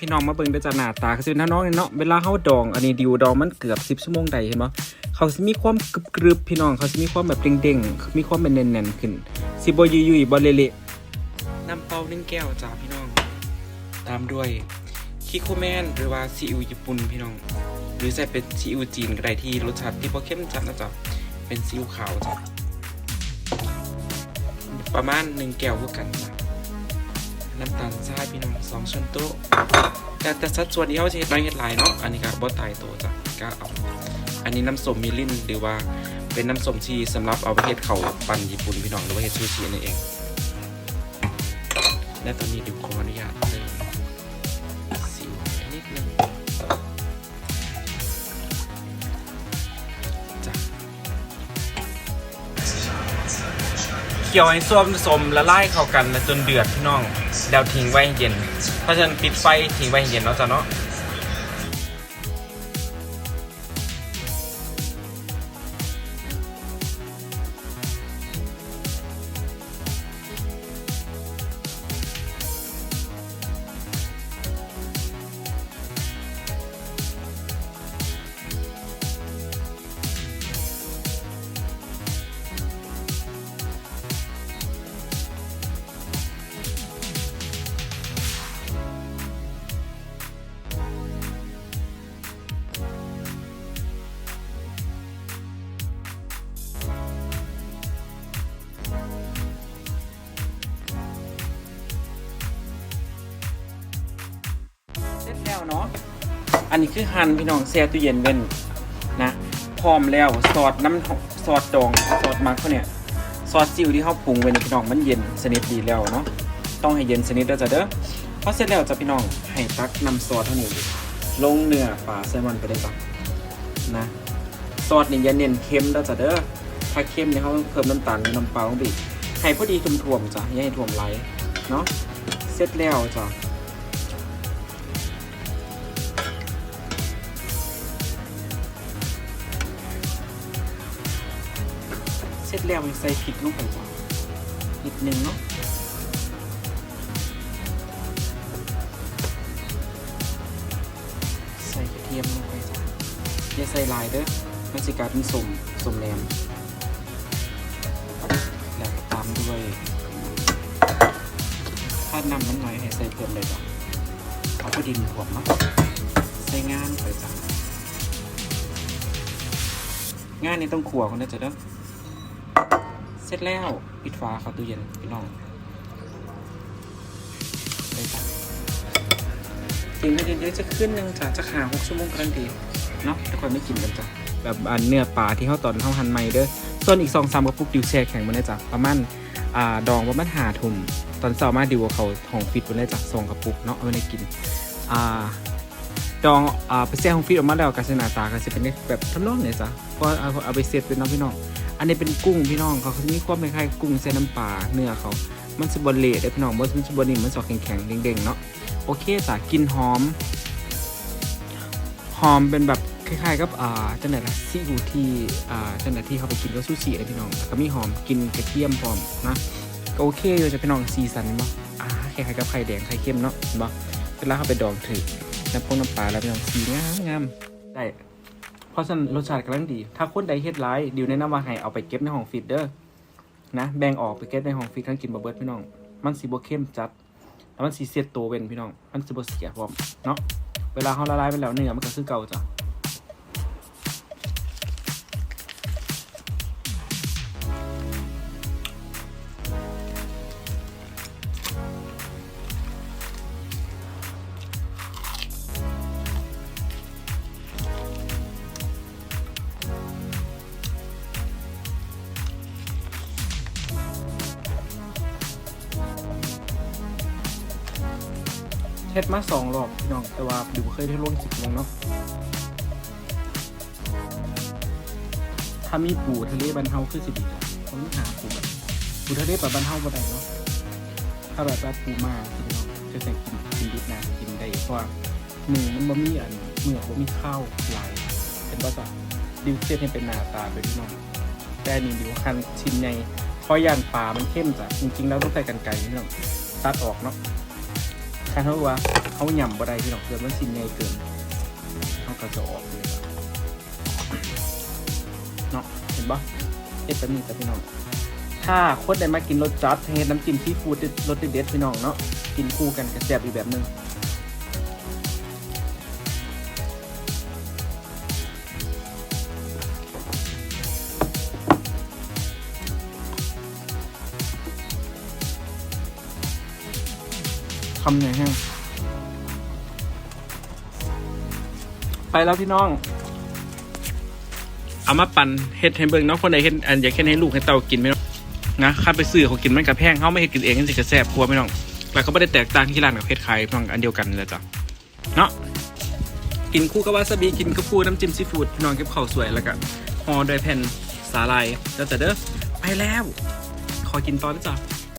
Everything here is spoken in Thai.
พี่น้องมาเบิ่งด้อจ้ะหน้าตาก็สิเป็นน้องเนาะเวลาเฮาดอง อันนี้ดิวดองมันเกือบ 10 ชั่วโมงได้เห็นบ่เขาสิมีความกรึบๆพี่น้องเขาสิมีความแบบเด้งๆมีความเป็นแน่นๆขึ้นสิบ่ยุ่ยๆบ่เละๆน้ำเปล่า1แก้วจ้าพี่น้อง ตามด้วยคิโคแมนหรือว่าซีอิ๊วญี่ปุ่นพี่น้อง หรือใส่เป็นซีอิ๊วจีนก็ได้ที่รสชาติที่บ่เข้มจัดนะจ๊ะเป็นซีอิ๊วขาวจ้ะประมาณ1แก้วคือกันจ้ะ น้ำตาลทรายพี่น้องสองช้อนโต๊ะแต่แต่สัดส่วนที่เขาจะเฮ็ดน้อยเฮ็ดหลายเนาะอันนี้ก็บ่ตายตัวจ้ะก็เอาอันนี้น้ำส้มมิลินหรือว่าเป็นน้ำส้มที่สำหรับเอาไปเฮ็ดเข่าปั่นญี่ปุ่นพี่น้องหรือว่าเฮ็ดซูชินั่นเองและตอนนี้ดิวขออนุญาตเลย เกี่ยวให้ส้วมสมละลายเข้ากันจนเดือดพี่น้องแล้วทิ้งไว้ให้เย็น เพราะฉะนั้นปิดไฟทิ้งไว้ให้เย็นเนาะจ้ะเนาะ เสร็จแล้วเนาะ อันนี้คือหั่นพี่น้องแช่ตู้เย็นเว้นนะพร้อมแล้วซอสน้ำซอสดองซอสมักเขาเนี่ยซอสซิวที่เขาปรุงไว้ในพี่น้องมันเย็นสนิทดีแล้วเนาะต้องให้เย็นสนิทแล้วจ้ะเด้อพอเสร็จแล้วจ้ะพี่น้องให้ตักน้ำซอสเท่านี้ลงเนื้อปลาแซลมอนไปได้ปะนะซอสนี่อย่าเน้นเค็มแล้วจ้ะเด้อถ้าเค็มเนี่ยเขาเพิ่มน้ำตาลหรือน้ำเปล่าลงไปอีให้พอดีท่วมๆจ้ะอย่าให้ท่วมไหลเนาะเสร็จแล้วจ้ะ เสร็จแล้วใส่พริกลงไปจ้ะนิดนึงเนาะใส่กระเทียมลงไปจ้ะอย่าใส่ลายเด้อมันสิกลายเป็นสมสมแหนมแล้วก็ตามด้วยถ้าน้ำมันน้อยให้ใส่เพิ่มเลยจ้ะเอาพอดีมันถ่วมเนาะใส่งานไปจ้ะงานนี้ต้องขัวคนนะจ๊ะเด้อ เสร็จแล้วปิดฝาเข้าตู้เย็นพี่น้องไปจ้ะทิ้งไว้เย็นๆจะขึ้นหนึ่งจ้ะจะขาหกชั่วโมงกำลังดีเนาะทุกคนไม่กินกันจ้ะแบบอันเนื้อปลาที่เขาตอนเขาหั่นใหม่เด้อส่วนอีกสองสามกระปุกดิวแช่แข็งมาเลยจ้ะประมาณอ่าดองประมาณหาทุ่มตอนเช้ามาดิวเอาเขาของฟิตมาเลยจ้ะสองกระปุกเนาะเอาไว้ในกินอ่าดองอ่าไปแช่ของฟิตออกมาแล้วกาศนาตาก็จะเป็นแบบทำนองเนี่ยจ้ะเพราะเอาเอาไปเซตเป็นน้องพี่น้อง อันนี้เป็นกุ้งพี่น้องเขาเขาจะมีความคล้ายๆกุ้งใส่น้ำปลาเนื้อเขามันสบเละได้อพี่น้องมันสบนิ่มมันสอกแข็งๆเด้งๆเนาะโอเคจ้ะกินหอม หอมเป็นแบบคล้ายๆกับอ่าจังไหนล่ะซีอิ๊วที่อ่าจังไหนที่เขาไปกินกับซูชิเลยพี่น้องแล้วก็มีหอมกินกระเทียมพร้อมนะก็โอเคอยู่จ้ะพี่น้องซีซันเนาะอ่าคล้ายๆกับไข่แดงไข่เค็มเนาะเห็นบ่เวลาเขาไปดองถือน้ำพงน้ำปลาแล้วพี่น้องสีงามงามได้ เพราะฉะนั้นรสชาติกำลังดี ถ้าคนใดเฮ็ดร้ายดิวแนะนำว่าให้เอาไปเก็บในห้องฟิตเด้อนะแบ่งออกไปเก็บในห้องฟิตทั้งกินบะเบิดพี่น้อง มันสีบ่เข้มจัดแล้วมันสีเสียดตัวเว้นพี่น้อง มันสีบ่เสียพร้อมเนาะเวลาเฮาละลายไปแล้วเนื้อมันก็คือเก่าจ้ะ เฮ็ดมาสองรอบพี่น้องแต่ว่าดิวเคยได้ลงคลิปลงเนาะถ้ามีปูทะเลบันเทาคือสิดีจ้ะผมหาปูแบบปูทะเลแบบบันเทาบ่ได้เนาะถ้าแบบว่าปูมาพี่น้องจะใส่กินกินดิบนะกินได้เพราะหนึ่งมันบ่มีอันเมื่อบ่มีข้าวหลายเป็นว่าจะดิวเซตให้เป็นหน้าตาเป็นพี่น้องแต่นี่ดิวคันชิ้นใหญ่เพราะยานปลามันเข้มจ้ะจริงๆแล้วต้องใส่กันไก่พี่น้องตัดออกเนาะ ถ้าเขาว่าเขาหย่ำบะได้พี่น้องเกิดมันสิ้นใหญ่เกินเขาก็จะออกเลยเนาะเห็นปะเอ็ดแบบนี้แต่พี่น้องถ้าคนได้มากินรสจัดเฮ็ดน้ำจิ้มซีฟู้ดรสเด็ดๆพี่น้องเนาะกินคู่กันกระแซบอีกแบบหนึงำไหนแห้งไปแล้วพี่น้อง เอามาปั่นเฮ็ดให้เบิ่งเนาะคนใดเฮ็ดอันอยากเฮ็ดให้ลูกให้เต้ากินไหม่ต้องนะข้าไปซื้อเขากินมันกับแพงเขาไม่เฮ็ดกินเองนี่สิกระแซบกลัวไหม่ต้องแล้วก็ไม่ได้แตกต่างที่ร้านกับเฮ็ดขายน้องอันเดียวกันเลยจ้ะเนาะกินคู่กับวาซาบิกินกับคู่น้ำจิ้มซีฟู้ดน้องเก็บข้าวสวยแล้วก็ห่อด้วยแผ่นสาลายแล้วแต่เด้อไปแล้ว ขอกินตอนนะจ้ะ